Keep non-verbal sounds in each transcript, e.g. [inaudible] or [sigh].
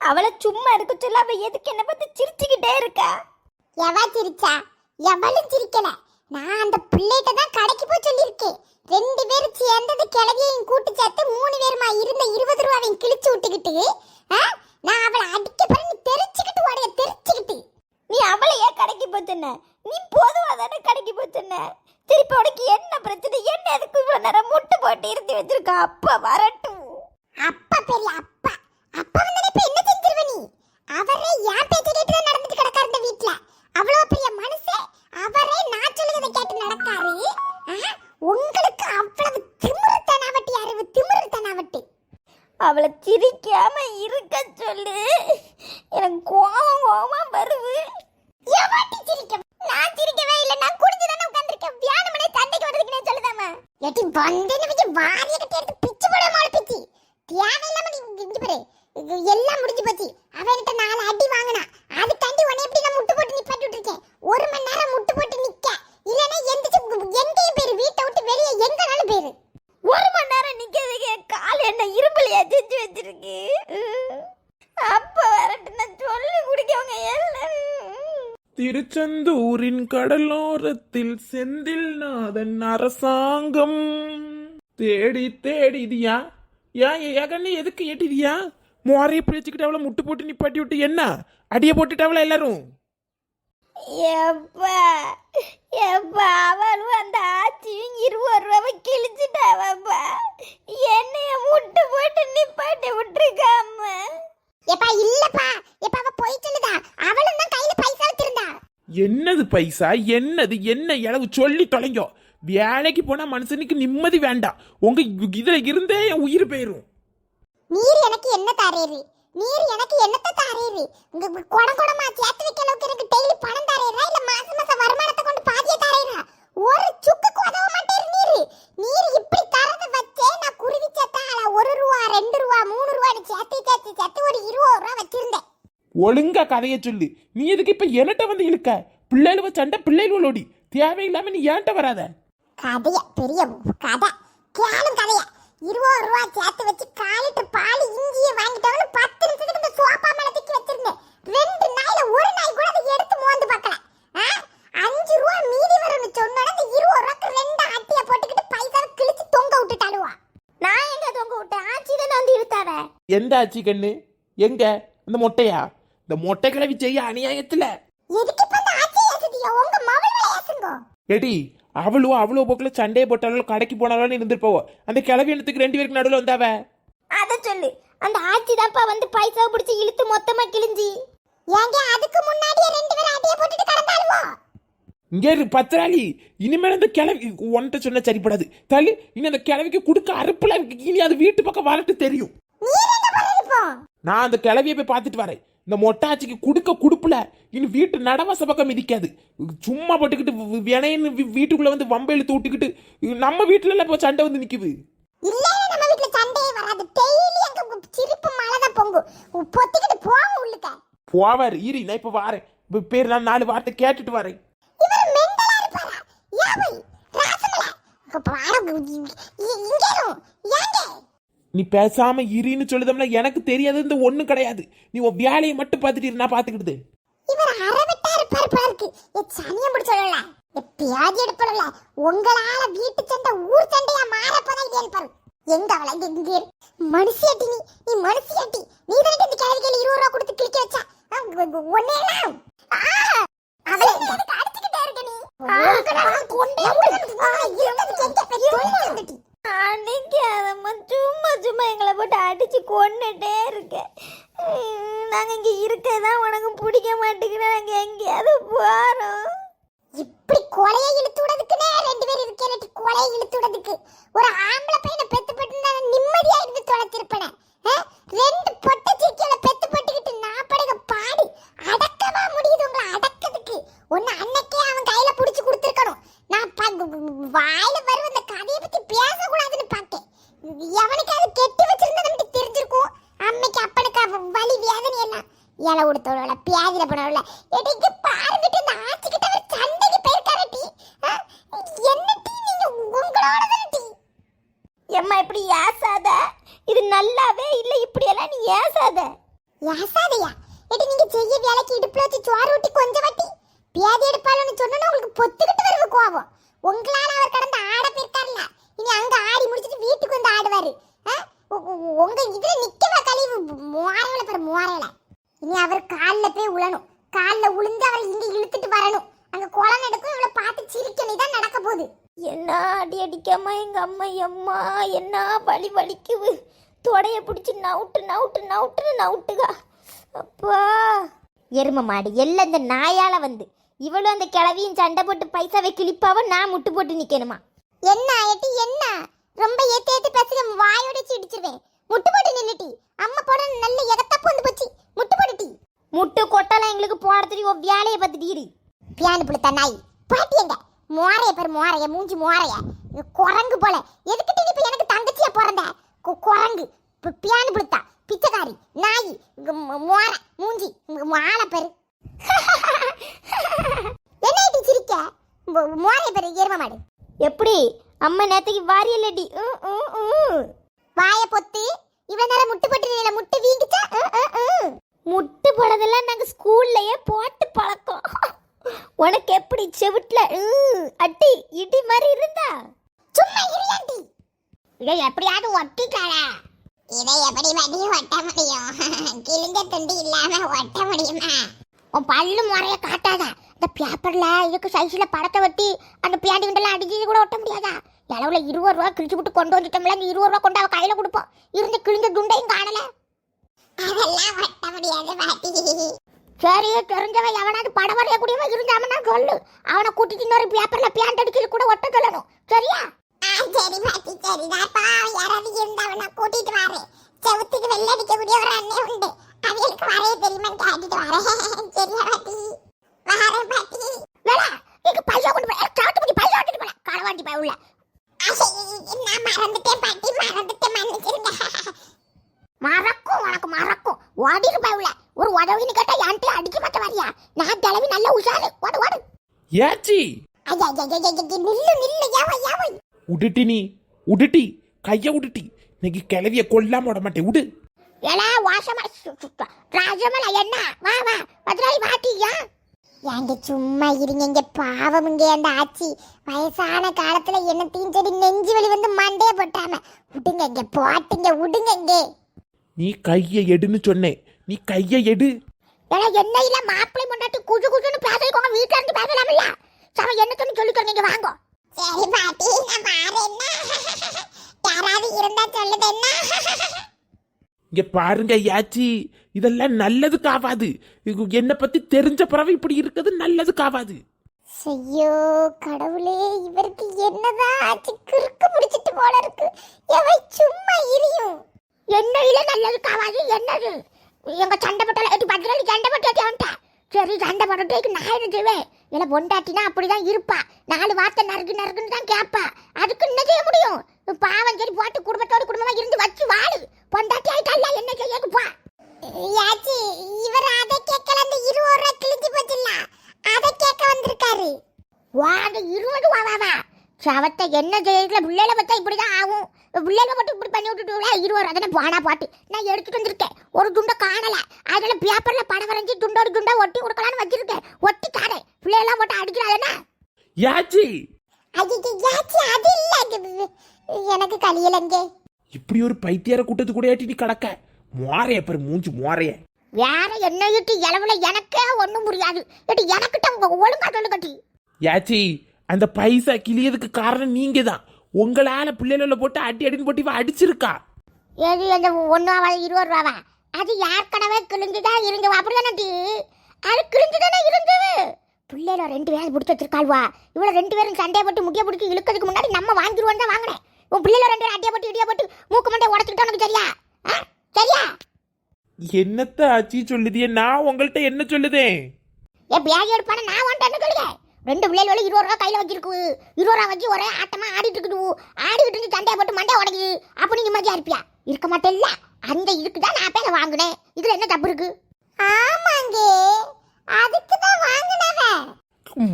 அவளை சும்மா இருக்க சொல்ல அவ எதுக்கு என்ன பார்த்து சிரிச்சுக்கிட்டே இருக்கா? எவா சிரிச்சா? எவளும் சிரிக்கல. நான் அந்த பிள்ளைகிட்ட தான் கடைக்கு போய் சொல்லியிருக்கேன். ரெண்டு பேரும் சேர்ந்தது கிளவியையும் கூட்டு சேர்த்து மூணு பேருமா இருந்த இருபது ரூபாவையும் கிழிச்சு விட்டுக்கிட்டு நான் அவளை அடிக்க பிறகு தெரிச்சுக்கிட்டு உடைய தெரிச்சுக்கிட்டு நீ அவளை ஏன் கடைக்கு போச்சுன்ன நீ பொதுவா தானே கடைக்கு போச்சுன்ன திருப்பி உனக்கு என்ன பிரச்சனை? என்ன எதுக்கு இவ்வளவு நேரம் முட்டை போட்டு இருத்தி வச்சிருக்கா? அப்பா வரட்டும். அப்பா பெரிய கோவம் கோவமா வருது எவாட்டி சிரிக்க? நான் சிரிக்கவே இல்ல. நான் குடிச்சு தானே உட்கார்ந்திருக்கேன் வியானமனே சண்டைக்கு வர்றதுக்கு நான் சொல்லுதாமா ஏட்டி வந்தேன்னு வச்சு வாரிய கட்டி எடுத்து பிச்சு போட பிச்சு. தேவையில்லாம நீ இங்க பாரு. எல்லாம் முடிஞ்சு போச்சு. அவன்கிட்ட நாலு அடி வாங்கினா அதுக்காண்டி உன்னை எப்படி நான் முட்டு போட்டு நிப்பாட்டி விட்டுருக்கேன் ஒரு மணி நேரம் முட்டு போட்டு நிக்க இல்லைன்னா எந்திரிச்சு எங்கேயும் பேரு வீட்டை விட்டு வெளியே எங்கனாலும் பேரு ஒரு மணி நேரம் நிக்கிறதுக்கு என் கால் என்ன இரும்பலையா செஞ்சு வச்சிருக்கு அப்ப வரட்டும் நான் சொல்லி குடிக்கவங்க எல்லாம் திருச்செந்தூரின் கடலோரத்தில் செந்தில் நாதன் அரசாங்கம். தேடி தேடிதியா இதுயா ஏன் ஏகன்னு எதுக்கு ஏட்டிதியா மோரையை பிடிச்சிக்கிட்டு அவளை முட்டு போட்டு நிப்பாட்டி விட்டு என்ன? அடியை போட்டுட்டாவளா எல்லாரும். எப்பா எப்பா அவளும் அந்த ஆச்சியும் இருபது ரூபாவை கிழிச்சிட்டாவப்பா. என்னைய முட்டு போட்டு நிப்பாட்டி விட்டுருக்காம. எப்பா இல்லப்பா. எப்பா அவ போய் சொல்லுதா? அவளும் தான் கையில பைசா வச்சிருந்தா. என்னது பைசா? என்னது? என்ன இளவு? சொல்லி தொலைங்கோ. வேலைக்கு போனா மனுஷனுக்கு நிம்மதி வேண்டாம். உங்க இதுல இருந்தே என் உயிர் போயிரும். நீர் எனக்கு என்ன தாரேரு நீர் எனக்கு என்னத்த தாரேரு உங்க குடம் குடமா சேர்த்து வைக்க அளவுக்கு எனக்கு டெய்லி பணம் தாரேரா இல்ல மாசம் மாசம் வருமானத்தை கொண்டு பாதிய தாரேரா ஒரு சுக்குக்கு உதவ மாட்டேரு நீர். நீர் இப்படி தரத வச்சே நான் குருவி சத்தால ஒரு ரூபா ரெண்டு ரூபா மூணு ரூபான்னு சேர்த்து சேர்த்து சேர்த்து ஒரு இருபது ரூபா வச்சிருந்தேன். ஒழுங்கா கதைய சொல்லு. நீ எதுக்கு இப்ப என்கிட்ட வந்து இழுக்க? பிள்ளைகளுவ சண்டை பிள்ளைகளோடி தேவையில்லாம நீ ஏன்ட்ட வராத? கதைய பெரிய கதை. கேளும் கதைய. இருபது ரூபா சேர்த்து வச்சு காலிட்டு பால் இஞ்சியை வாங்கிட்டவனு பத்து நிமிஷத்துக்கு இந்த சோப்பா மேல தூக்கி வச்சிருந்தேன். ரெண்டு நாயில ஒரு நாய் கூட அதை எடுத்து மோந்து பார்க்கல? அஞ்சு ரூபா மீதி வரும்னு சொன்னோட இந்த இருபது ரூபாய்க்கு ரெண்டு அட்டியை போட்டுக்கிட்டு பைசாவை கிழிச்சு தொங்க விட்டுட்டாளுவா. நான் எங்க தொங்க விட்டேன்? ஆச்சி தானே வந்து இழுத்தாவ? எந்த ஆச்சு கண்ணு? எங்க? இந்த மொட்டையா? இந்த மொட்டை கிளவி செய்ய அநியாயத்துல. எதுக்கு இப்ப இந்த ஆட்சி ஏசுதியோ உங்க மவள் ஏசுங்கோ ஏடி அவளோ அவ்வளோ போக்கில் சண்டையை போட்டாலும் கடைக்கு போனாலும் இருந்திருப்போம் அந்த கிளவி எண்ணத்துக்கு ரெண்டு பேருக்கு நடுவில் வந்தாவ? அத சொல்லு. அந்த ஆச்சி தான்ப்பா வந்து பைசா பிடிச்சி இழுத்து மொத்தமா கிழிஞ்சி. ஏங்க அதுக்கு முன்னாடியே ரெண்டு பேரும் அட்டியை போட்டுட்டு கடந்தாளுவோ? இங்கே இரு பத்திராளி. இனிமேல் இந்த கிளவி உன்கிட்ட சொன்ன சரிப்படாது. தள்ளி இனி அந்த கிளவிக்கு கொடுக்க அறுப்புல இனி அது வீட்டு பக்கம் வரட்டு தெரியும். நான் அந்த கிளவியை போய் பார்த்துட்டு வரேன். இந்த மொட்டாச்சிக்கு கொடுக்க கொடுப்புல இனி வீட்டு நடவாச பக்கம் மிதிக்காது. சும்மா போட்டுக்கிட்டு வினைன்னு வீட்டுக்குள்ள வந்து வம்ப இழுத்து விட்டுக்கிட்டு நம்ம வீட்டுல எல்லாம் இப்போ சண்டை வந்து நிக்குது. போவார் ஈரி நான் இப்போ வாரேன். பேர் நான் நாலு வார்த்தை கேட்டுட்டு வரேன் இவர் மெண்டலா இருப்பாரா யாவை ராசமல பாரு இங்கேயும் ஏங்க நீ பேசாம இரின்னு சொல்லுதம்ல எனக்கு தெரியாது இந்த ஒண்ணு கிடையாது. நீ உன் வேலையை மட்டும் பார்த்துட்டு இரு, நான் பார்த்துக்கிட்டு. இவர் அரவட்டா இருப்பார் போல இருக்கு. ஏ சனியம் பிடி எப்பயாவது எடுப்பல உங்களால வீட்டு சண்டை ஊர் சண்டையா மாறப்பதான் இது இருப்பாரு எங்க அவளை? இங்க மனுஷியாட்டி நீ. நீ மனுஷியாட்டி நீ தானே இந்த கேள்வி கேள்வி இருபது ரூபா கொடுத்து கிளிக்க வச்சா? ஒன்னே அவளை இருக்க அடிக்காதம்மா சும்மா சும்மா எங்களை போட்டு அடிச்சு கொன்னுட்டே இருக்க உம், நாங்க இங்க இருக்கதான் உனக்கு பிடிக்க மாட்டேங்குது. நாங்க எங்கேயாவது போறோம். இப்படி கொலையை இழுத்து விடுறதுக்குனே ரெண்டு பேர் இருக்கேன். கொலையை இழுத்து விடுறதுக்கு. ஒரு ஆம்பளை பையனை பெத்து போட்டு நான் நிம்மதியா இருந்து தொலைச்சிருப்பேன் ரெண்டு பொட்ட சிக்கியோட பெத்து போட்டுக்கிட்டு நான் படுக பாடு அடக்கவா முடியுது உங்களை அடக்கிறதுக்கு ஒன்னு அன்னைக்கே அவன் கையில புடிச்சு கொடுத்துருக்கணும் நான் ப- வாயில வரும் அந்த கதையை பத்தி பேசக்கூடாதுன்னு பார்த்தேன் எவனுக்காவது கெட்டி வச்சிருந்தது தெரிஞ்சிருக்கும். அம்மைக்கு அப்பனுக்கு வலி வேதனை எல்லாம் இலை கொடுத்தவள பியாதில போனவள எடிக்கு பாருங்கிட்டு இந்த ஆச்சுக்கிட்ட அவர் சண்டைக்கு போயிருக்காரு டீ? என்ன டீ நீங்க உங்களோட டீ. எம்மா இப்படி ஏசாத. இது நல்லாவே இல்லை இப்படியெல்லாம் நீ ஏசாத. யாசாதையா எடி நீங்க செய்ய வேலைக்கு இடுப்புல வச்சு சோறு ஊட்டி கொஞ்சம் வட்டி பியாதி எடுப்பாளுன்னு சொன்னா உங்களுக்கு பொத்துக்கிட்டு வருது கோபம் உங்களால அவர் கடந்து ஆட போயிருக்காருல இனி அங்க ஆடி முடிச்சிட்டு வீட்டுக்கு வந்து ஆடுவாரு. உங்க இதுல நிக்கவா கழிவு முவாரையில பாரு முவாரையில இனி அவர் கால்ல போய் உழணும். கால்ல உளுந்து அவரை இங்க இழுத்துட்டு வரணும். அங்க குளம் நடக்கும் இவளை பார்த்து சிரிக்கணும். தான் நடக்க போகுது. என்ன அடி அடிக்காம எங்க அம்மா எம்மா என்ன வலி வலிக்குது? தொடைய பிடிச்சி நவுட்டு நவுட்டு நவுட்டுன்னு நவுட்டுகா அப்பா. எரும மாடு எல்லாம் இந்த நாயால வந்து. இவளும் அந்த கிளவியும் சண்டை போட்டு பைசாவை கிழிப்பாவ நான் முட்டு போட்டு நிக்கணுமா? என்ன எட்டி என்ன? ரொம்ப ஏத்தி ஏத்தி பேசுற வாயோட இடிச்சிருவேன். முட்டு போட்டு நின்னுட்டி அம்மா போட நல்ல எகத்தப்பு வந்து போச்சு. முட்டு போட்டுட்டி முட்டு கொட்டலாம் எங்களுக்கு போடுறதுக்கு ஓ வேலையை பார்த்துட்டீரு பியானு புளுத்த நாய். பாட்டி எங்க? மோரைய பேர் மோரைய மூஞ்சி மோரைய. குரங்கு போல. எதுக்கு நீ இப்ப எனக்கு தங்கச்சியா பிறந்த? கு- குரங்கு. பியானு புளுத்தா பிச்சைக்காரி நாய். மோர மூஞ்சி. இங்க ஆளை பேரு. [laughs] என்ன சிரிக்க? மோரைய பேர் எரும மாடு. எப்படி? அம்மா நேத்துக்கு வாரியல்லடி. வாய பொத்து நேரம் முட்டு போட்டு முட்டு வீங்கிச்சா. முட்டு போடுறதெல்லாம் நாங்க ஸ்கூல்லையே போட்டு பழக்கம். உனக்கு எப்படி செவிட்ல ம், அடி இடி மாதிரி இருந்தா? சும்மா இரியாண்டி இதை எப்படியாவது ஒட்டிட்டாளா இதை எப்படி வடி ஒட்ட முடியும்? கிழிஞ்ச துண்டு இல்லாம ஒட்ட முடியுமா? உன் பல்லு முறைய காட்டாத. இந்த பேப்பரில் இதுக்கு சைஸில் படத்தை ஒட்டி அந்த பியாண்டி கிண்டலாம் அடிச்சு கூட ஒட்ட முடியாதா? அளவுல இருபது ரூபா கிழிச்சு விட்டு கொண்டு வந்துட்டோம்ல அந்த இருபது ரூபா கொண்டு அவள் கையில் கொடுப்போம். இருந்து கிழிஞ்ச துண்டையும் காணலை. அதெல்லாம் ஒட்ட முடியாது பாட்டி. சரி தெரிஞ்சவன் எவனாவது படம் வரையக்கூடியவன் இருந்தாமன்னா சொல்லு. அவனை கூட்டிட்டு இன்னொரு பேப்பரில் பியாண்ட் அடிக்கிறது கூட ஒட்ட சொல்லணும். சரியா? சரி பாட்டி சரி தாப்பா யாராவது இருந்தாவனா கூட்டிட்டு வரேன். செவுத்துக்கு வெள்ள அடிக்கக்கூடிய ஒரு அண்ணன் உண்டு. அவங்களுக்கு வரைய தெரியுமா கேட்டுட்டு வரேன். சரியா பாட்டி வரேன் பாட்டி வேடா எங்க பைசா கொண்டு போய் சாட்டு பண்ணி பைசா எடுத்துட்டு போல களவாண்டி போய் உள்ள நான் மறந்துட்டேன் பாட்டி மறந்துட்டேன் மன்னிச்சிருங்க மறக்கும் உனக்கு மறக்கும் ஓடிரு பயவுல ஒரு உதவின்னு கேட்டா என்கிட்ட அடிக்க மாட்ட வரியா நான் கிளவி நல்ல உஷாரு ஓடு ஓடு ஏச்சி! உடுட்டி நீ உடுட்டி கைய உடுட்டி. இன்னைக்கு கிளவிய கொல்லாம விட மாட்டேன் உடு. ஏலா வாசமா ராஜமல என்ன? வா வா வாட்டியா ஏங்க சும்மா இருங்க இங்க பாவம் இங்க அந்த ஆச்சி. வயசான காலத்துல என்ன தீஞ்சடி நெஞ்சு வலி வந்து மண்டைய போட்டாம. விடுங்க இங்க போட்டுங்க விடுங்க இங்க. நீ கைய எடுன்னு சொன்னேன். நீ கைய எடு. ஏன்னா என்ன இல்ல மாப்பிள்ளை முன்னாடி குஜு குஜுன்னு பேசிக்கோங்க பேசலாம்ல சம என்னத்துன்னு சொல்லிக்கோ நீங்க வாங்க. சரி பாட்டி நான் பாரு யாராவது இருந்தா சொல்லுது என்ன? இங்க பாருங்க யாச்சி இதெல்லாம் நல்லதுக்கு ஆகாது இது என்னை பத்தி தெரிஞ்ச பிறகு இப்படி இருக்குது நல்லதுக்கு ஆகாது ஐயோ கடவுளே இவருக்கு என்னதான் ஆச்சு? கிறுக்கு முடிச்சிட்டு போல இருக்கு. எவை சும்மா இரியும். என்ன இல்ல நல்லது காவாது என்னது? எங்க சண்டை பட்டல எட்டி பத்திரலி சண்டை அவன்ட்ட சரி சண்டை பட்டேக்கு நான் என்ன செய்வேன்? இல்ல பொண்டாட்டினா அப்படிதான் இருப்பா. நாலு வார்த்தை நறுக்கு நறுக்குன்னு தான் கேட்பா அதுக்கு என்ன செய்ய முடியும்? பாவம் சரி போட்டு குடும்பத்தோட குடும்பமா இருந்து வச்சு வாழு. பொண்டாட்டி ஆயிட்டா என்ன செய்யக்குப்பா யாச்சி இவர் அதை கேட்கல அந்த இருபது ரூபா கிழிஞ்சு போச்சுல்ல. அதை கேட்க வந்திருக்காரு. வா அந்த இருபது வா வா வா சவத்தை என்ன செய்யல பிள்ளைல பார்த்தா இப்படிதான் ஆகும். பிள்ளைல மட்டும் இப்படி பண்ணி விட்டுட்டு இருபது ரூபா தானே போனா பாட்டு. நான் எடுத்துட்டு வந்திருக்கேன். ஒரு துண்டை காணல. அதனால பேப்பர்ல படம் வரைஞ்சி துண்டோடு துண்டா ஒட்டி கொடுக்கலான்னு வச்சிருக்கேன். ஒட்டி தாரேன் பிள்ளையெல்லாம் போட்டு அடிக்கிறாங்கன்னா யாச்சி? அது யாச்சி அது இல்ல. எனக்கு கலியலங்க இப்படி ஒரு பைத்தியார கூட்டத்து கூட ஏட்டி நீ கடக்க. மோரைய பாரு மூஞ்சி மோரைய வேற என்ன இட்டு இளவுல எனக்கே ஒண்ணும் புரியாது. இட்டு எனக்கிட்ட ஒழுங்கா சொல்லு கட்டி. யாச்சி அந்த பைசா கிளியதுக்கு காரணம் நீங்க தான் உங்களால பிள்ளைகள போட்டு அடி அடின்னு போட்டு இவ அடிச்சிருக்கா. ஏது அந்த ஒன்றாவா இருபது ரூபாவா? அது ஏற்கனவே கிழிஞ்சுதான் இருந்து அப்படிதானே டி? அது கிழிஞ்சுதானே இருந்தது. பிள்ளைல ரெண்டு பேரும் பிடிச்சி வச்சிருக்காள்வா. இவ்வளவு ரெண்டு பேரும் சண்டையை போட்டு முக்கிய பிடிச்சி இழுக்கிறதுக்கு முன்னாடி நம்ம வாங்கிடுவோம் தான் வாங்கினேன். உன் பிள்ளைல ரெண்டு பேரும் அடியை போட்டு இடியா போட்டு மூக்கு மண்டை உடச்சிக்கிட்டா உனக்கு சரியா? ஆ? சரியா? என்னத்த ஆச்சி சொல்லுதியே? நான் உங்கள்கிட்ட என்ன சொல்லுதேன்? ஏ பேக் எடுப்பான நான் வந்துட்டு என்ன சொல்லுங்க ரெண்டு பிள்ளைகளோட இருபது ரூபா கையில வச்சிருக்கு. இருபது ரூபா வச்சு ஒரே ஆட்டமா ஆடிட்டு இருக்குது. ஆடிக்கிட்டு இருந்து சண்டையை போட்டு மண்டை உடைக்குது. அப்ப நீங்க மதியா இருப்பியா? இருக்க மாட்டேல்ல. அந்த இதுக்கு தான் நான் பேரை வாங்கினேன். இதுல என்ன தப்பு இருக்கு? ஆமாங்க. அதுக்கு தான் வாங்கினவ.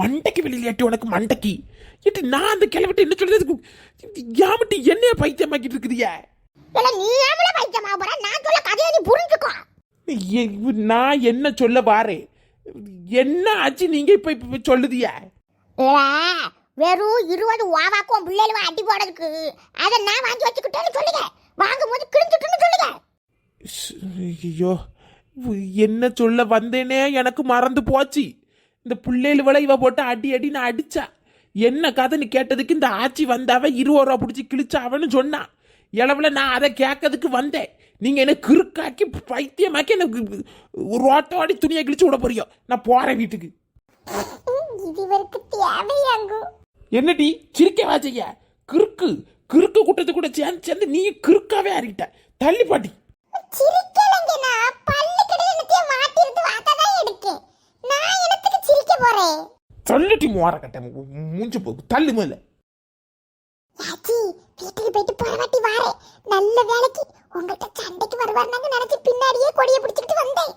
மண்டைக்கு வெளியிலாட்டி உனக்கு மண்டைக்கு. ஏட்டி நான் அந்த கிளவிட்டு என்ன சொல்றது யாமட்டி என்னைய பைத்தியமாக்கிட்டு இருக்குதியா? இல்ல நீ ஏமல பைத்தியமா போற? நான் சொல்ல கதையை நீ புரிஞ்சுக்கோ. நான் என்ன சொல்ல வாரேன் என்ன ஆச்சு? நீங்க இப்ப இப்ப சொல்லுதியா. வெறும் இருபது ஓவாக்கும் பிள்ளைகளும் அடி போடுறதுக்கு. அதை நான் வாங்கி வச்சுக்கிட்டேன்னு சொல்லுங்க. வாங்கும் போது கிழிஞ்சிட்டுன்னு சொல்லுங்க. ஐயோ என்ன சொல்ல வந்தேனே? எனக்கு மறந்து போச்சு. இந்த பிள்ளைகள் விலை இவ போட்டு அடி அடி நான் அடிச்சா. என்ன கதைன்னு கேட்டதுக்கு இந்த ஆச்சி வந்தாவ இருபது ரூபா பிடிச்சி கிழிச்சாவன்னு சொன்னான் இளவுல நான் அதை கேட்கறதுக்கு வந்தேன். நீங்க என்ன கிறுக்காக்கி பைத்தியமாக்கி எனக்கு ரோட்டோடி துணியை கிழிச்சு விட போறியோ நான் போறேன் வீட்டுக்கு. என்னடி சிரிக்க வாச்சைய கிறுக்கு கிறுக்கு கூட்டத்து கூட சேர்ந்து சேர்ந்து நீ கிறுக்காவே அறிட்ட தள்ளி பாட்டி தள்ளிட்டி மோர கட்ட மூஞ்சு போ தள்ளு மேல வீட்டுக்கு போயிட்டு போறவாட்டி வாரேன். நல்ல வேலைக்கு உங்கள்கிட்ட சண்டைக்கு வருவாருனாங்க நினைச்சு பின்னாடியே கொடியை பிடிச்சிட்டு வந்தேன்.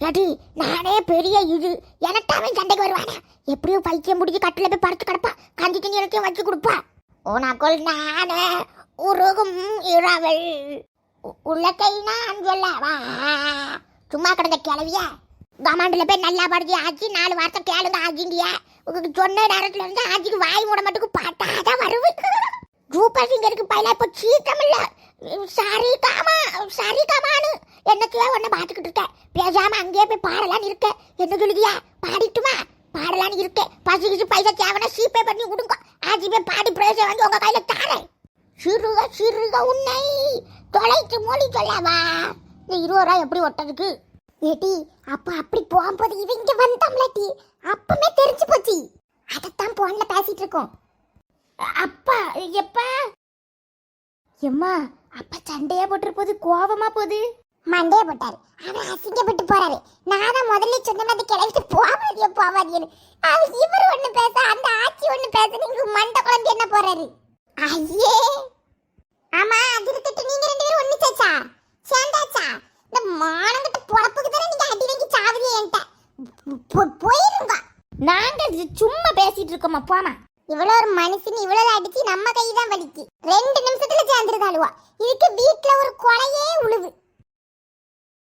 ஏடி நானே பெரிய இது. எனக்கு அவன் சண்டைக்கு வருவானா? எப்படியும் பைத்தியம் முடிஞ்சு கட்டில போய் படுத்து கிடப்பா. கஞ்சி தண்ணி எல்லாத்தையும் வச்சு கொடுப்பா. உனக்குள் நானே உருகும் இரவல் உ- உள்ளக்கை நான் சொல்லவா? சும்மா கிடந்த கிளவியா கமாண்டில் போய் நல்லா படிச்சு ஆச்சு நாலு வார்த்தை கேளுங்க ஆச்சிண்டியா உங்களுக்கு சொன்ன நேரத்தில் இருந்து ஆச்சிக்கு வாய் மூட மட்டுக்கு பாட்டாதான் வருவு ரூபா சிங்கருக்கு பையனா இப்போ சீக்கிரம் இல்லை சாரி காமா சாரி காமான்னு என்னத்தையோ ஒன்று பார்த்துக்கிட்டு இருக்கேன். பேசாம அங்கேயே போய் பாடலான்னு இருக்கேன். என்ன சொல்லுதியா? பாடிட்டுமா? பாடலான்னு இருக்கேன். பசிக்கிச்சு பைசா தேவைன்னா சீப்பே பண்ணி கொடுங்க. ஆச்சி போய் பாடி பிரேச வாங்கி உங்க கையில தாரேன். சிறுக சிறுக உன்னை தொலைத்து மொழி சொல்லவா? இந்த இருபது ரூபா எப்படி ஒட்டதுக்கு? ஏடி அப்போ அப்படி போகும்போது இவங்க வந்தோம்லட்டி வந்தாம்லடி அப்பமே தெரிஞ்சு போச்சு. அதைத்தான் போன்ல பேசிட்டு இருக்கோம். அப்பா எப்பா? எம்மா அப்பா சண்டையா போட்டிருப்போது போது கோவமா போகுது? மண்டே போட்டாரு. அவர் அசிங்கப்பட்டு போறாரு. நான் தான் முதல்ல சொன்ன மாதிரி கிளம்பிட்டு போவாதியோ போவாதியன்னு அவர் இவர் ஒண்ணு பேச அந்த ஆட்சி ஒண்ணு பேச நீங்க மண்டை குழம்பு என்ன போறாரு? ஐயே! ஆமா அது இருக்கட்டும். நீங்க ரெண்டு பேரும் ஒண்ணு சேச்சா சேர்ந்தாச்சா? இந்த மானங்கிட்ட பொழப்புக்கு தானே நீங்க அடி வாங்கி சாவதியே என்கிட்ட. போ- போயிருங்க. நாங்கள் சும்மா பேசிட்டு இருக்கோமா போமா இவ்வளவு ஒரு மனுஷன் இவ்வளவு அடிச்சு நம்ம கை தான் வலிக்கு. ரெண்டு நிமிஷத்துல சேர்ந்துருதாளுவா இதுக்கு வீட்டுல ஒரு கொலையே உழுவு.